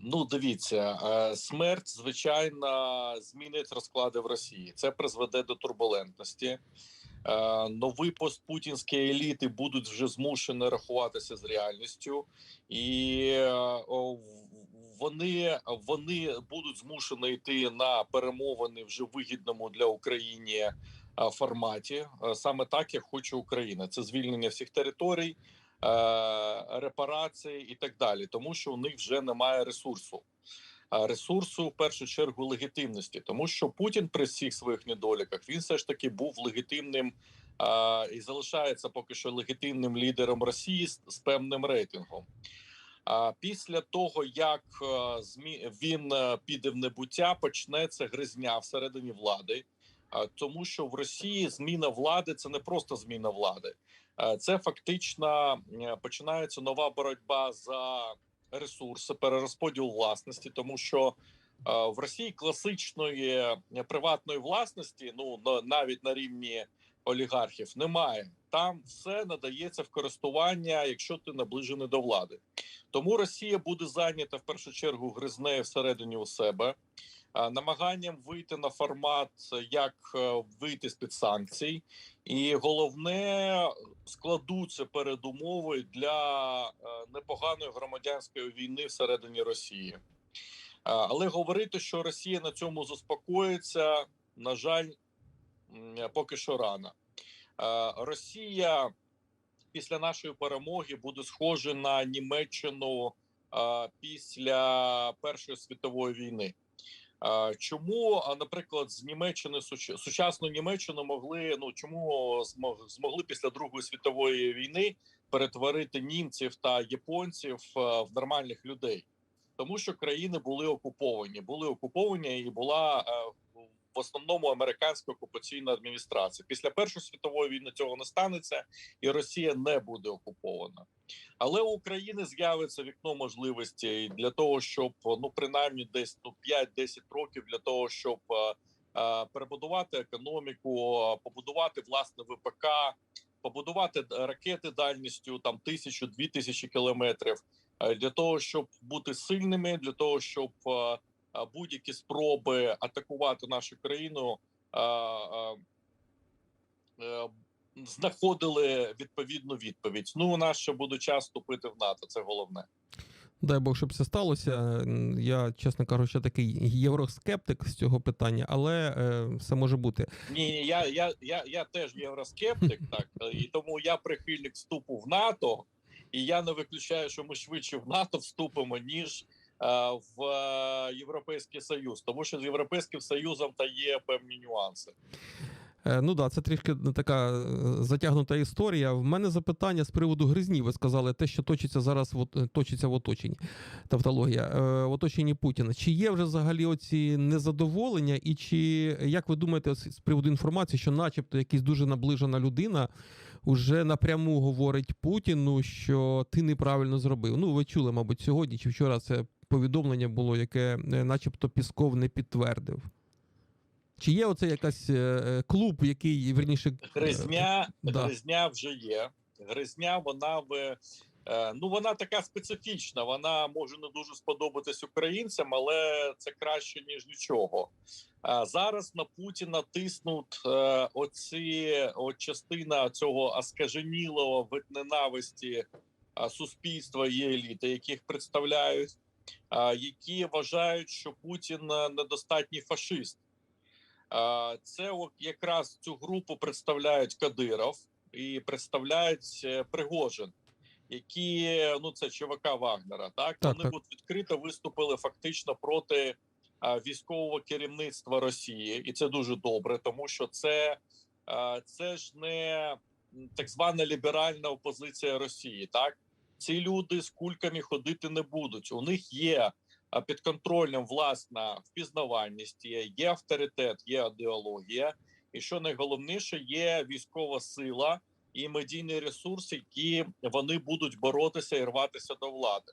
Ну, дивіться, е, смерть звичайно змінить розклади в Росії. Це призведе до турбулентності. Е, Нові постпутінські еліти будуть вже змушені рахуватися з реальністю, і е, вони, вони будуть змушені йти на перемовини вже вигідному для України форматі. Саме так як хоче Україна. Це звільнення всіх територій, репарації і так далі, тому що у них вже немає ресурсу. А Ресурсу в першу чергу легітимності, тому що Путін при всіх своїх недоліках він все ж таки був легітимним а, і залишається поки що легітимним лідером Росії з, з певним рейтингом. А після того як е, змі він е, піде в небуття, почнеться гризня всередині влади. А, тому що в Росії зміна влади це не просто зміна влади, Е, це фактично е, починається нова боротьба за ресурси, перерозподіл власності, тому що е, в Росії класичної е, приватної власності, ну навіть на рівні олігархів, немає. Там все надається в користування, якщо ти наближений до влади. Тому Росія буде зайнята в першу чергу гризнею всередині у себе, е, намаганням вийти на формат, як е, вийти з під санкцій, і головне складуться передумови для е, непоганої громадянської війни всередині Росії. Е, Але говорити, що Росія на цьому заспокоїться, на жаль, поки що рано. Росія після нашої перемоги буде схожа на Німеччину після Першої світової війни. Чому, наприклад, з Німеччини суч- сучасну Німеччину могли ну чому змог- змогли після Другої світової війни перетворити німців та японців в нормальних людей? Тому що країни були окуповані, були окуповані і була в основному американська окупаційна адміністрація. Після Першої світової війни цього не станеться, і Росія не буде окупована. Але у України з'явиться вікно можливостей для того, щоб ну принаймні десь ну 5-10 років для того, щоб е, е, перебудувати економіку, побудувати власне ВПК, побудувати ракети дальністю там тисячу дві тисячі кілометрів е, для того, щоб бути сильними, для того, щоб е, будь-які спроби атакувати нашу країну. е, е, е, знаходили відповідну відповідь. Ну у нас ще буде час вступити в НАТО. Це головне. Дай Бог, щоб це сталося. Я, чесно кажучи, такий євроскептик з цього питання, але е, все може бути. Ні, ні, я, я, я, я теж євроскептик, так і тому я прихильник вступу в НАТО, і я не виключаю, що ми швидше в НАТО вступимо ніж. Е, В е, Європейський Союз, тому що з Європейським Союзом та є певні нюанси. Е, Ну да, це трішки така затягнута історія. В мене запитання з приводу гризні. Ви сказали те, що точиться зараз в точиться в оточенні. Тавтологія в оточенні Путіна. Чи є вже взагалі оці незадоволення, і чи як ви думаєте з приводу інформації, що, начебто, якась дуже наближена людина уже напряму говорить Путіну, що ти неправильно зробив? Ну, ви чули, мабуть, сьогодні чи вчора це повідомлення було, яке, е, начебто, Пісков не підтвердив. Чи є оце якась е, е, клуб, який верніше Гризня, Да. гризня вже є. Гризня, вона е, ну вона така специфічна. Вона може не дуже сподобатись українцям, але це краще ніж нічого. А зараз на Путіна тиснуть оці от частина цього оскаженілого від ненависті суспільства і еліти, яких представляють, які вважають, що Путін е, недостатній фашист. Це якраз цю групу представляють Кадиров і представляють е, Пригожин, які ну це ЧВК Вагнера. Так, Так, вони так. от відкрито виступили фактично проти військового керівництва Росії, і це дуже добре, тому що це, це ж не так звана ліберальна опозиція Росії. Так, ці люди з кульками ходити не будуть. У них є під контролем власна впізнавальність, є, є авторитет, є ідеологія, і що найголовніше, є військова сила і медійний ресурс, які вони будуть боротися і рватися до влади.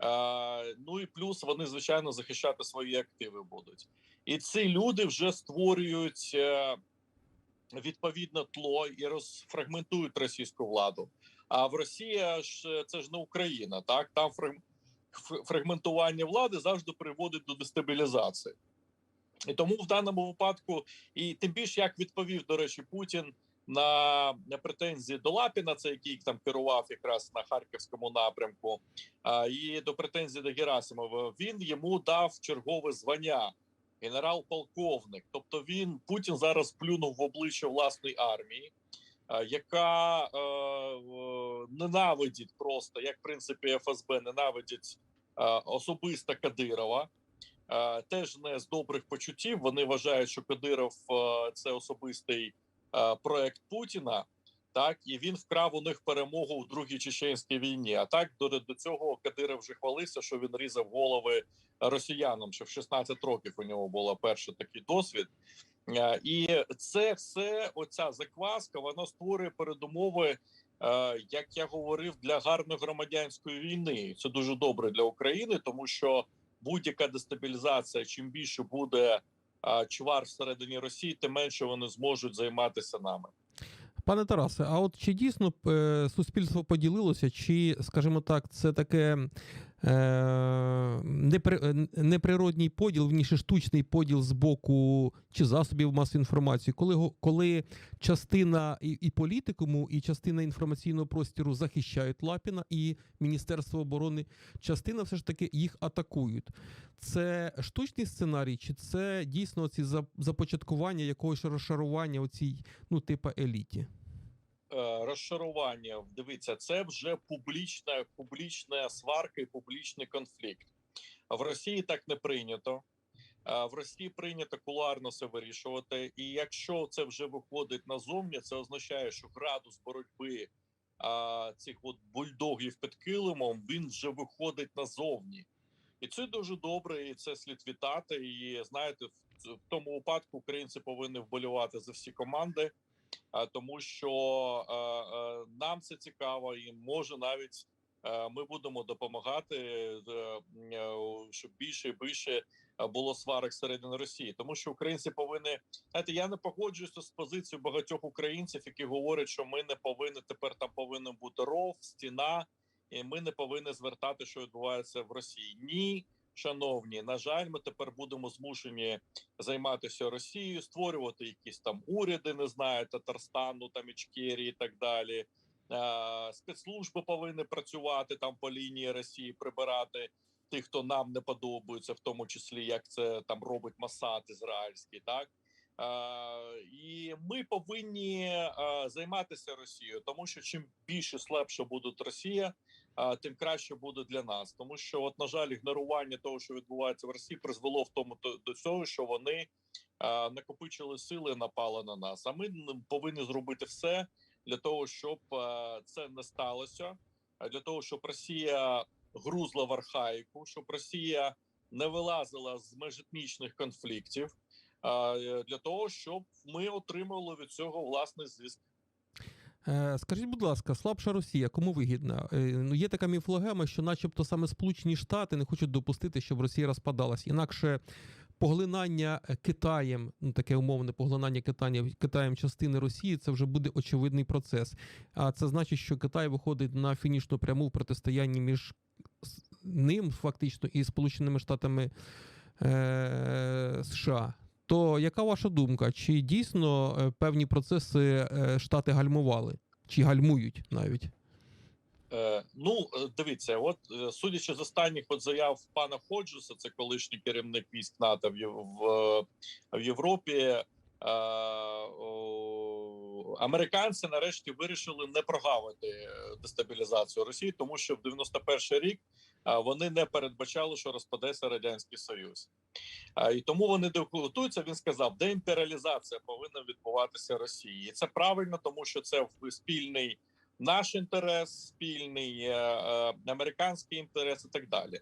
Е, ну і плюс вони звичайно захищати свої активи будуть. І ці люди вже створюють е, відповідне тло і розфрагментують російську владу. А в Росії ж е, це ж не Україна, так там фрагментування влади завжди приводить до дестабілізації. І тому в даному випадку, і тим більше як відповів, до речі, Путін на, претензії до Лапіна, це який там керував якраз на харківському напрямку, і до претензій до Герасимова, він йому дав чергове звання генерал-полковник. Тобто він Путін зараз плюнув в обличчя власної армії, яка е, е, ненавидить просто, як в принципі ФСБ ненавидить е, особисто Кадирова. Е, Теж не з добрих почуттів. Вони вважають, що Кадиров е, це особистий е, проект Путіна. Так і він вкрав у них перемогу в другій чеченській війні. А так до, до цього Кадиров вже хвалився, що він різав голови росіянам. Що в 16 років у нього була перший такий досвід. Е, І це все, оця закваска, вона створює передумови, е, як я говорив, для гарної громадянської війни. Це дуже добре для України, тому що будь-яка дестабілізація, чим більше буде а, чвар всередині Росії, тим менше вони зможуть займатися нами. Пане Тарасе, а от чи дійсно е, суспільство поділилося, чи, скажімо так, це таке е, е, неприродній поділ, вніше штучний поділ з боку чи засобів масової інформації, коли, коли частина і, і політикуму, і частина інформаційного простору захищають Лапіна і Міністерство оборони, частина все ж таки їх атакують. Це штучний сценарій, чи це дійсно ці за- започаткування якогось розшарування у цій ну, типа еліті? Е, Розшарування, дивіться, це вже публічна, публічна сварка і публічний конфлікт. В Росії так не прийнято. В Росії прийнято куларно це вирішувати. І якщо це вже виходить назовні, це означає, що градус боротьби а, цих от бульдогів під килимом він вже виходить назовні. І це дуже добре, і це слід вітати. І знаєте, в, в тому випадку українці повинні вболівати за всі команди, тому що е, е, нам це цікаво, і може навіть е, ми будемо допомагати, е, е, щоб більше і більше е, було сварок середини Росії, тому що українці повинні знаєте, я не погоджуюся з позицією багатьох українців, які говорять, що ми не повинні тепер там повинен бути ров, стіна, і ми не повинні звертати, що відбувається в Росії. Ні, шановні, на жаль, ми тепер будемо змушені займатися Росією, створювати якісь там уряди, не знаю, Татарстану, там Ічкерії і так далі. Спецслужби повинні працювати там по лінії Росії, прибирати тих, хто нам не подобається, в тому числі як це там робить Масад ізраїльський, так. Е, і ми повинні е, займатися Росією, тому що чим більше слабше буде Росія, тим краще буде для нас. Тому що, от на жаль, ігнорування того, що відбувається в Росії, призвело в тому до цього, що вони накопичили сили, напали на нас. А ми повинні зробити все для того, щоб це не сталося, для того, щоб Росія грузла в архаїку, щоб Росія не вилазила з межетнічних конфліктів. е, Для того щоб ми отримали від цього власний зв'язок. Е, Скажіть, будь ласка, слабша Росія, кому вигідна? Е, Ну, є така міфлогема, що, начебто, саме Сполучені Штати не хочуть допустити, щоб Росія розпадалась. Інакше поглинання е, Китаєм, ну таке умовне поглинання Китаєм, Китаєм частини Росії, це вже буде очевидний процес. А це значить, що Китай виходить на фінішну пряму в протистоянні між ним, фактично, і Сполученими Штатами е, США. То яка ваша думка? Чи дійсно е, певні процеси е, штати гальмували? Чи гальмують навіть? Е, ну, е, дивіться, от судячи з останніх от заяв пана Ходжеса, це колишній керівник військ НАТО в, в, в Європі. Е, о, американці нарешті вирішили не прогавити дестабілізацію Росії, тому що в 91 рік вони не передбачали, що розпадеться радянський союз. І тому вони декотуються. Він сказав, де імперіалізація повинна відбуватися Росії, і це правильно, тому що це спільний наш інтерес, спільний е, е, американський інтерес і так далі.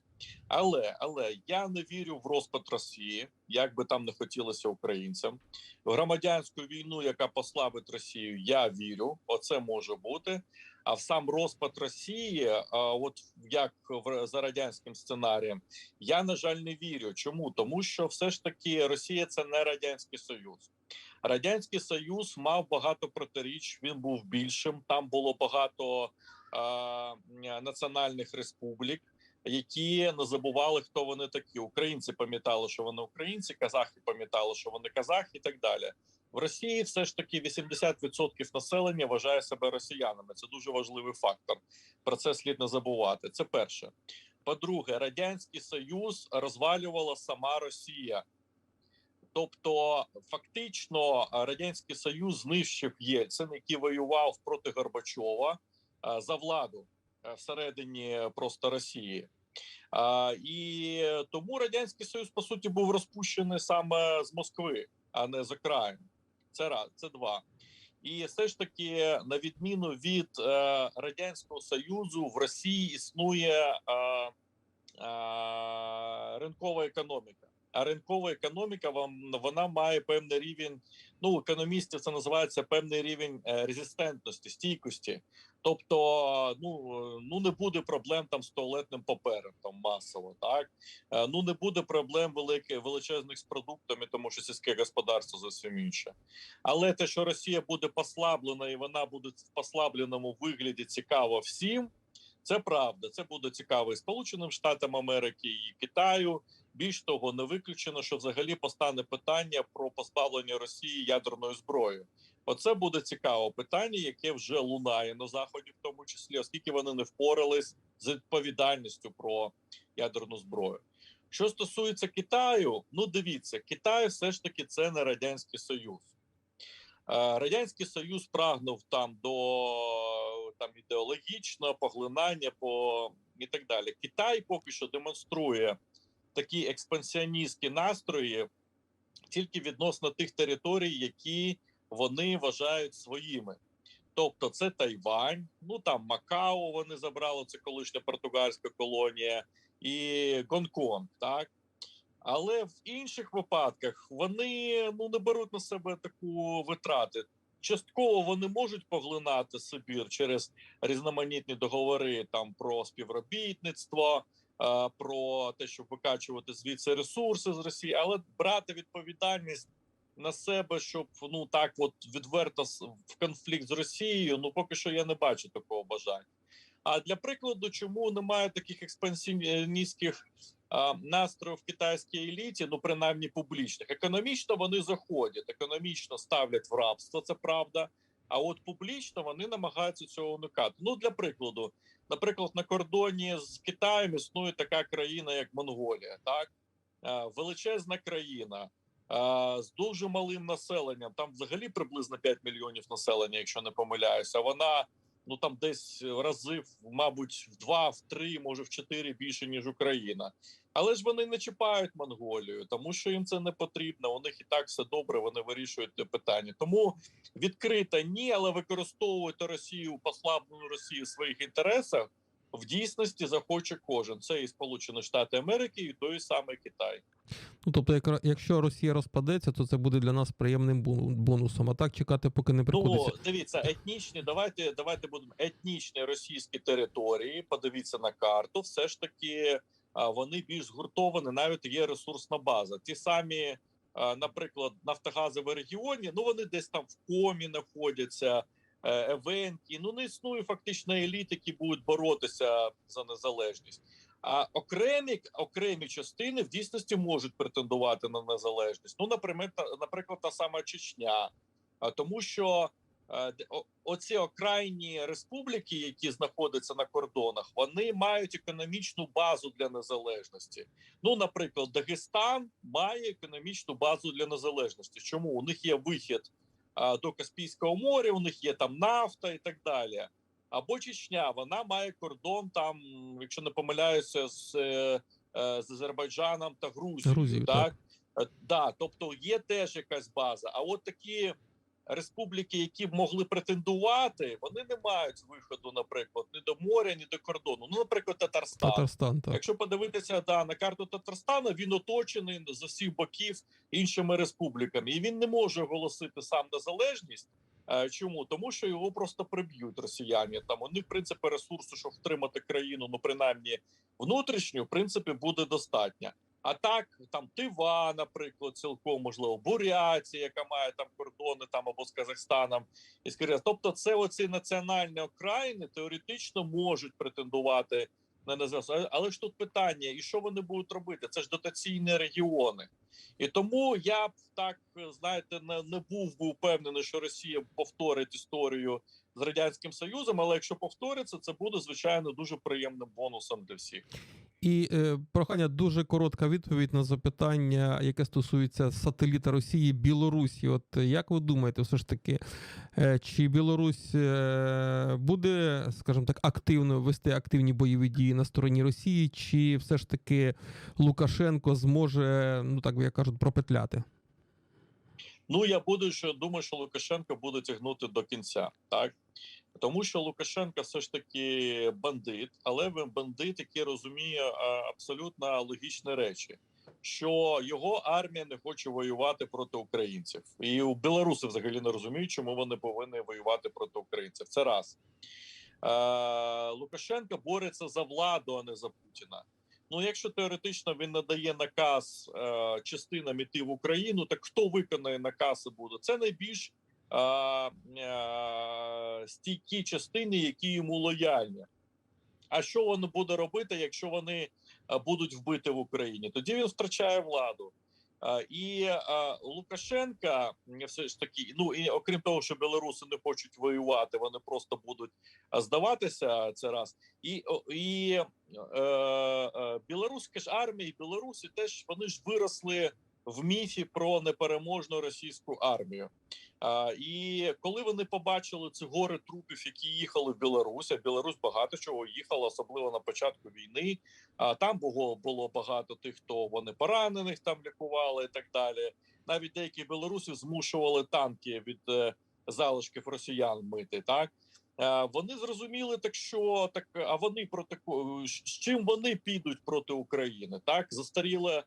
Але але я не вірю в розпад Росії, як би там не хотілося українцям. В громадянську війну, яка послабить Росію, я вірю. Оце може бути. А в сам розпад Росії, а, от як в за радянським сценарієм, я на жаль не вірю. Чому тому, що все ж таки Росія це не радянський союз. Радянський Союз мав багато протиріч. Він був більшим. Там було багато е, національних республік. які не забували, хто вони такі. Українці пам'ятали, що вони українці, казахи пам'ятали, що вони казахи, і так далі. В Росії все ж таки 80% населення вважає себе росіянами. Це дуже важливий фактор. Про це слід не забувати. Це перше. По-друге, радянський союз розвалювала сама Росія. Тобто, фактично, радянський союз знищив Єльцин, який воював проти Горбачова е, за владу е, всередині просто Росії. І тому радянський союз по суті був розпущений саме з Москви, а не з окраїн. Це раз, це два. І все ж таки, на відміну від е, радянського союзу, в Росії існує е, е, ринкова економіка. А ринкова економіка вам вона має певний рівень. Ну економістів це називається певний рівень е, резистентності, стійкості. Тобто, ну ну не буде проблем там з туалетним папером, там масово, так Е, ну не буде проблем великих величезних з продуктами, тому що сільське господарство зовсім інше. Але те, що Росія буде послаблена, і вона буде в послабленому вигляді цікаво всім. Це правда, це буде цікаво і Сполученим Штатам Америки і Китаю. Більш того, не виключено, що взагалі постане питання про позбавлення Росії ядерної зброї. Оце буде цікаве питання, яке вже лунає на заході, в тому числі, оскільки вони не впорались з відповідальністю про ядерну зброю. Що стосується Китаю, ну дивіться, Китай все ж таки це не радянський союз. Радянський Союз прагнув там до там ідеологічного поглинання по і так далі. Китай поки що демонструє такі експансіоністські настрої тільки відносно тих територій, які вони вважають своїми. Тобто, це Тайвань, ну там Макао вони забрали, це колишня португальська колонія, і Гонконг, так але в інших випадках вони ну не беруть на себе таку витрати. Частково вони можуть поглинати Сибір через різноманітні договори там про співробітництво, про те, щоб викачувати звідси ресурси з Росії, але брати відповідальність на себе, щоб ну так от відверто в конфлікт з Росією. Ну поки що я не бачу такого бажання. А для прикладу, чому немає таких експансіоністських настроїв в китайській еліті, ну принаймні публічних, економічно вони заходять, економічно ставлять в рабство, це правда. А от публічно вони намагаються цього уникати. Ну для прикладу, наприклад, на кордоні з Китаєм існує така країна, як Монголія, так величезна країна з дуже малим населенням. Там взагалі приблизно 5 мільйонів населення, якщо не помиляюся. Вона ну там десь рази, мабуть, в два, в три, може в чотири більше ніж Україна. Але ж вони не чіпають Монголію, тому що їм це не потрібно. У них і так все добре. Вони вирішують питання. Тому відкрита ні, але використовувати Росію послаблену Росію в своїх інтересах в дійсності захоче кожен. Це і Сполучені Штати Америки, і той самий Китай. Ну тобто, якщо Росія розпадеться, то це буде для нас приємним бонусом. А так чекати, поки не приходиться. Ну, дивіться, етнічні. Давайте давайте будемо етнічні російські території. Подивіться на карту. Все ж таки вони більш згуртовані. Навіть є ресурсна база. Ті самі, наприклад, нафтогази в регіоні. Ну вони десь там в комі знаходяться. Е, евенті. Ну не існує фактично еліт, які будуть боротися за незалежність. А окремі окремі частини в дійсності можуть претендувати на незалежність. Ну, наприклад, наприклад, та сама Чечня, тому що е, оці окрайні республіки, які знаходяться на кордонах, вони мають економічну базу для незалежності. Ну, наприклад, Дагестан має економічну базу для незалежності. Чому у них є вихід? до Каспійського моря. У них є там нафта і так далі. Або Чечня, вона має кордон там, якщо не помиляюся, з е, е, з Азербайджаном та Грузією. Грузію, так? так, е, да, тобто є теж якась база. А от такі республіки, які б могли претендувати, вони не мають виходу, наприклад, ні до моря, ні до кордону. Ну, наприклад, Татарстан. Татарстан так. Якщо подивитися да, на карту Татарстану, він оточений з усіх боків іншими республіками, і він не може оголосити сам незалежність. Е, чому тому, що його просто приб'ють росіяни? Там у них в принципі ресурсу, щоб втримати країну, ну принаймні внутрішню, в принципі, буде достатньо. А так там Тива, наприклад, цілком можливо, Буряція, яка має там кордони там або з Казахстаном і з Тобто, це оці національні окраїни теоретично можуть претендувати не назвався. Але- ж тут питання: і що вони будуть робити? Це ж дотаційні регіони. І тому я б так знаєте, не, не був би впевнений, що Росія повторить історію з радянським Союзом. Але якщо повториться, це буде звичайно дуже приємним бонусом для всіх. І е, прохання дуже коротка відповідь на запитання, яке стосується сателіта Росії Білорусі. От е, як ви думаєте, все ж таки, е, чи Білорусь е, буде, скажімо так, активно вести активні бойові дії на стороні Росії, чи все ж таки Лукашенко зможе, ну так як кажуть, пропетляти? Ну я буду що думаю, що Лукашенко буде тягнути до кінця, так тому що Лукашенко все ж таки бандит, але він бандит, який розуміє абсолютно логічні речі, що його армія не хоче воювати проти українців, і у білоруси взагалі не розуміють, чому вони повинні воювати проти українців. Це раз е, Лукашенко бореться за владу, а не за Путіна. Ну, якщо теоретично він надає наказ е, частинам іти в Україну, так хто виконає наказ буде? Це найбільш е, е, стійкі частини, які йому лояльні. А що він буде робити, якщо вони е, будуть вбити в Україні? Тоді він втрачає владу. І Лукашенка все ж таки, ну і окрім того, що білоруси не хочуть воювати, вони просто будуть здаватися. Це раз і і е, е, білоруська ж армія, і білорусі теж вони ж виросли в міфі про непереможну російську армію. А, і коли вони побачили ці гори трупів, які їхали в Білорусь, а Білорусь багато чого їхала, особливо на початку війни. А там було було багато тих, хто вони поранених там лікували і так далі. Навіть деякі білорусів змушували танки від е, залишків росіян мити. Так Е, вони зрозуміли, так що так, а вони проти ко- з чим вони підуть проти України? Так застаріла е,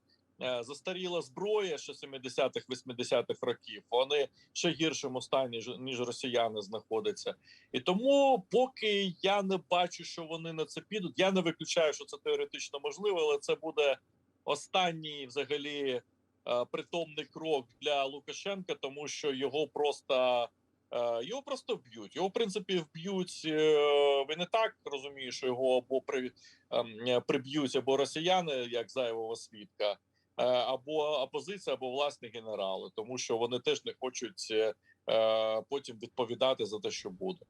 застаріла зброя ще 70-х, 80-х років. Вони ще гіршому стані ніж росіяни знаходяться. І тому, поки я не бачу, що вони на це підуть, я не виключаю, що це теоретично можливо, але це буде останній взагалі е, притомний крок для Лукашенка, тому що його просто. Е, Його просто вб'ють. Його в принципі вб'ють. е, Ви не так розуміє, що його або ем, е, приб'ють або росіяни, як зайвого свідка, е, або опозиція, або власні генерали, тому що вони теж не хочуть е, е, потім відповідати за те, що буде.